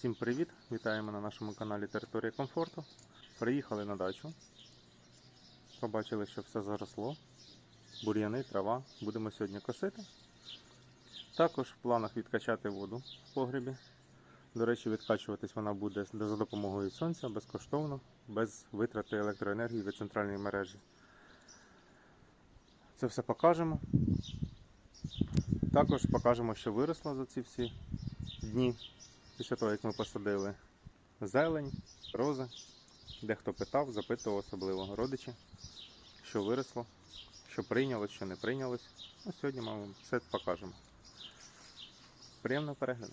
Всім привіт! Вітаємо на нашому каналі Територія комфорту. Приїхали на дачу. Побачили, що все заросло. Бур'яни, трава. Будемо сьогодні косити. Також в планах відкачати воду в погребі. До речі, відкачуватись вона буде за допомогою сонця безкоштовно, без витрати електроенергії від центральної мережі. Це все покажемо. Також покажемо, що виросло за ці всі дні після того, як ми посадили зелень, рози. Дехто питав, запитував особливо родичі, що виросло, що прийнялось, що не прийнялось. Ну, сьогодні ми вам все покажемо. Приємного перегляду.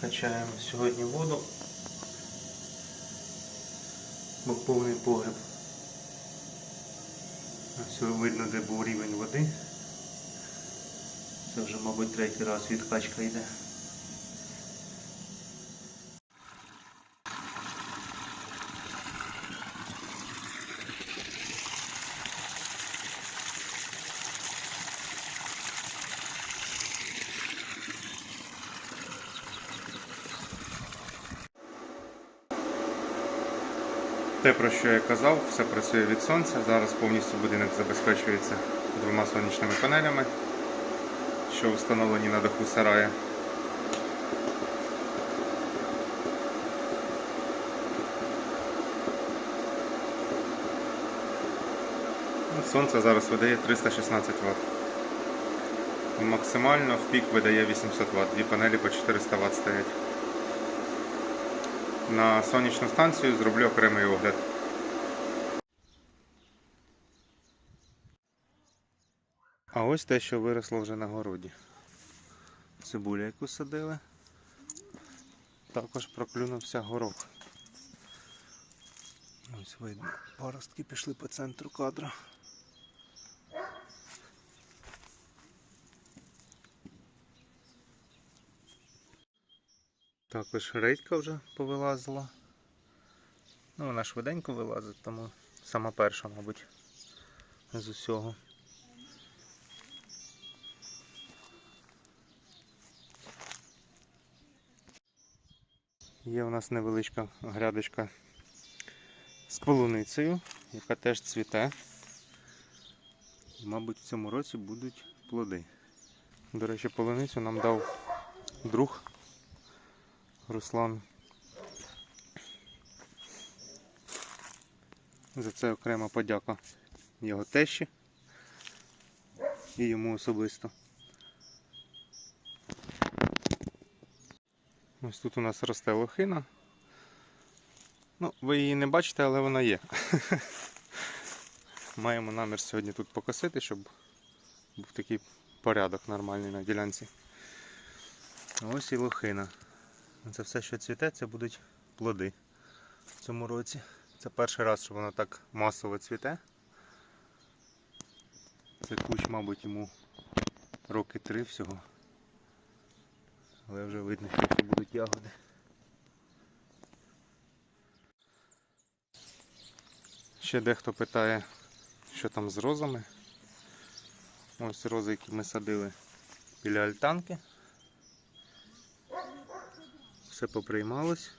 Качаємо сьогодні воду. Бо повний погреб. Ось видно, де був рівень води. Це вже, мабуть, третій раз відкачка йде. Те, про що я казав, все працює від сонця. Зараз повністю будинок забезпечується двома сонячними панелями що встановлені на даху сарая. Сонце зараз видає 316 Вт. Максимально в пік видає 800 Вт, дві панелі по 400 Вт стоять. На сонячну станцію зроблю окремий огляд. А ось те, що виросло вже на городі. Цибуля, яку садили. Також проклюнувся горох. Ось видно, паростки пішли по центру кадра. Також рейдка вже повилазила. Ну, вона швиденько вилазить, тому сама перша, мабуть, з усього. Є у нас невеличка грядочка з полуницею, яка теж цвіте. Мабуть, в цьому році будуть плоди. До речі, полуницю нам дав друг Руслан. За це окрема подяка його тещі і йому особисто. Ось тут у нас росте лохина. Ну, ви її не бачите, але вона є. Маємо намір сьогодні тут покосити, щоб був такий порядок нормальний на ділянці. Ось і лохина. Це все, що цвіте, це будуть плоди в цьому році. Це перший раз, що воно так масово цвіте. Це кущ, мабуть, йому роки три всього. Але вже видно, що будуть ягоди. Ще дехто питає, що там з розами. Ось рози, які ми садили біля альтанки. Все поприймалось.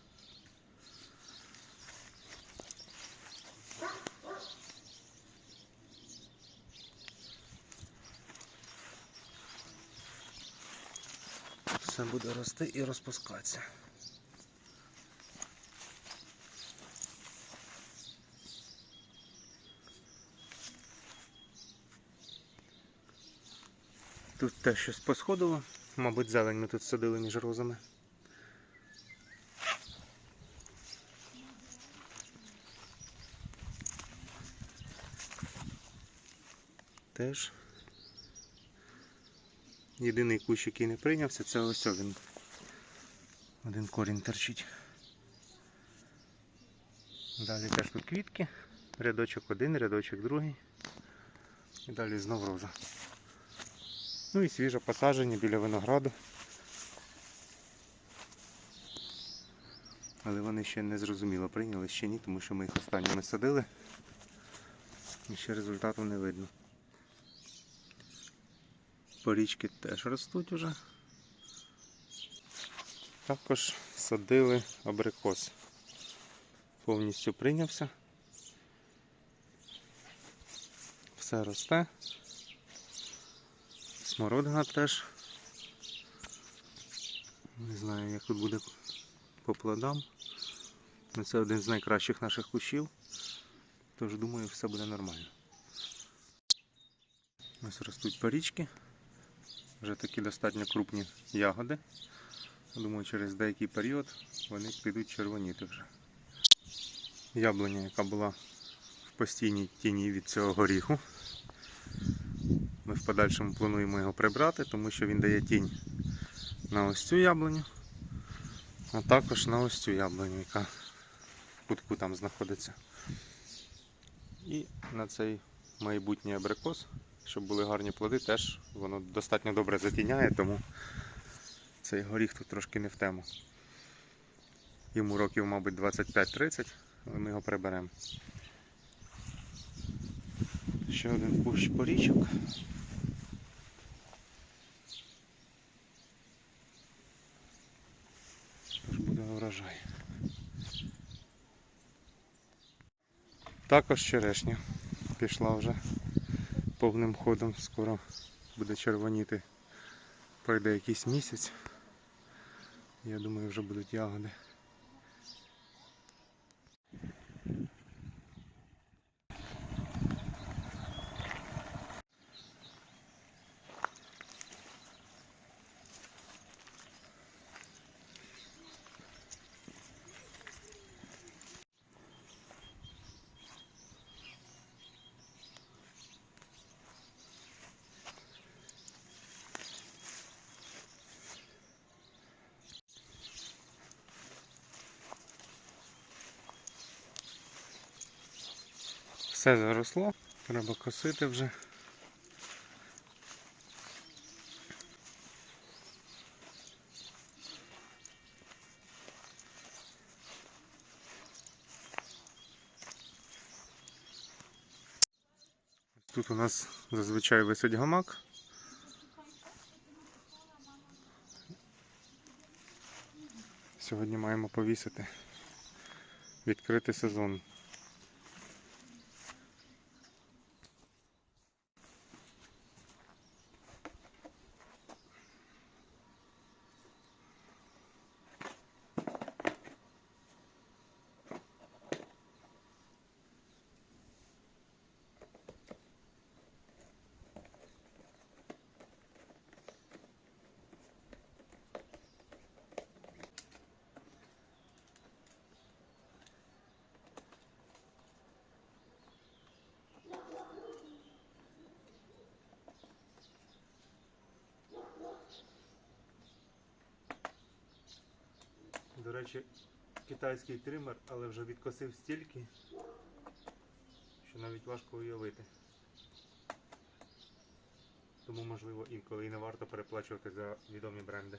Все буде рости і розпускатися. Тут те щось посходило, мабуть, зелень ми тут садили між розами. Теж Єдиний кущ, який не прийнявся, це ось він. Один корінь торчить. Далі теж тут квітки. Рядочок один, рядочок другий. І далі знов роза. Ну і свіже посадження біля винограду. Але вони ще не зрозуміло прийняли, ще ні, тому що ми їх останніми садили. І ще результату не видно. Порічки теж ростуть уже. Також садили абрикос. Повністю прийнявся. Все росте. Смородина теж. Не знаю, як тут буде по плодам. Ну, Це один з найкращих наших кущів. Тож думаю, все буде нормально. Ось ростуть порічки. Вже такі достатньо крупні ягоди. Думаю, через деякий період вони підуть червоніти вже. Яблуня, яка була в постійній тіні від цього горіху. Ми в подальшому плануємо його прибрати, тому що він дає тінь на ось цю яблуню, а також на ось цю яблуню, яка в кутку там знаходиться. І на цей майбутній абрикос, щоб були гарні плоди, теж воно достатньо добре затіняє, тому цей горіх тут трошки не в тему. Йому років, мабуть, 25-30, але ми його приберемо. Ще один кущ порічок. Тож буде врожай. Також черешня пішла вже повним ходом, скоро буде червоніти. Пройде якийсь місяць. Я думаю, вже будуть ягоди. Все заросло, треба косити вже. Тут у нас зазвичай висить гамак. Сьогодні маємо повісити. Відкрити сезон. Речі, китайський тример, але вже відкосив стільки, що навіть важко уявити. Тому, можливо, інколи і не варто переплачувати за відомі бренди.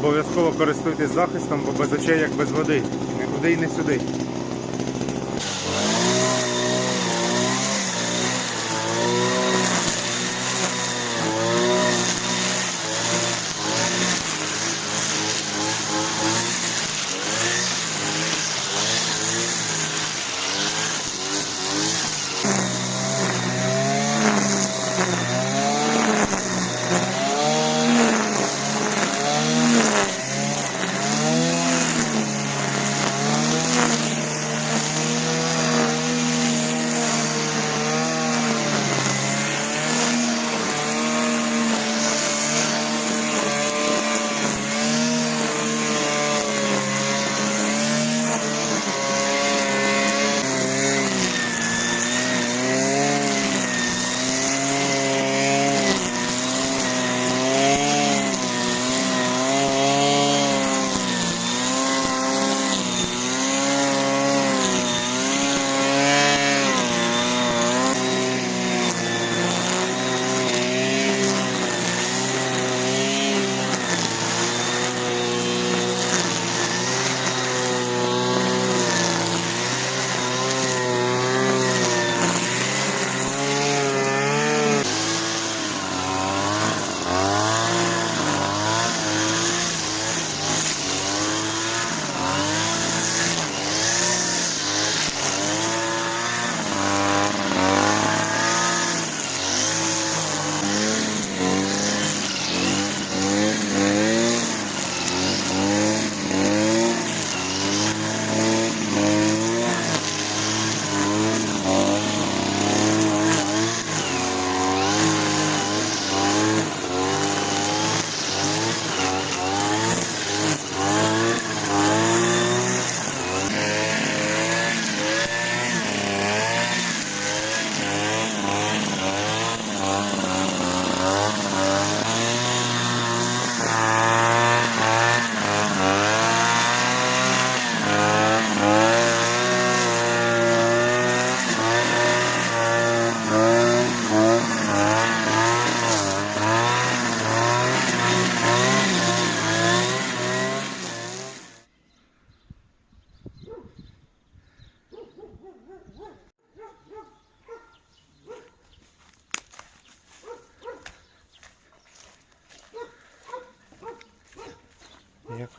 Обов'язково користуйтесь захистом, бо без очей як без води. Нікуди і не сюди.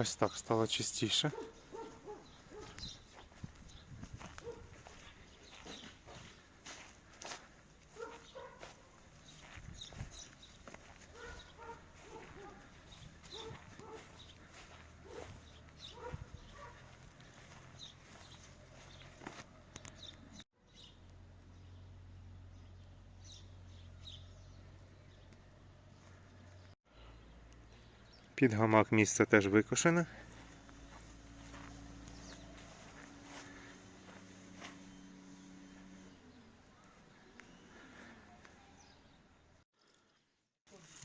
Якось так стало чистіше. Під гамак місце теж викошене.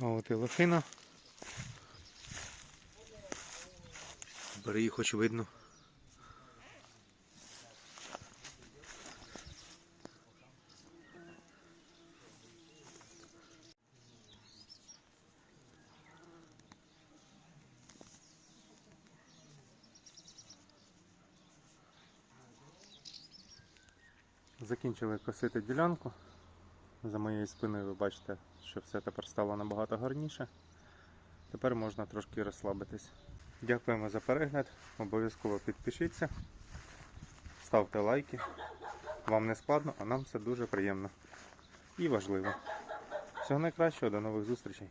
А от і лохина. Бери хоч видно. Закінчили косити ділянку. За моєю спиною ви бачите, що все тепер стало набагато гарніше. Тепер можна трошки розслабитись. Дякуємо за перегляд. Обов'язково підпишіться, ставте лайки. Вам не складно, а нам це дуже приємно і важливо. Всього найкращого, до нових зустрічей.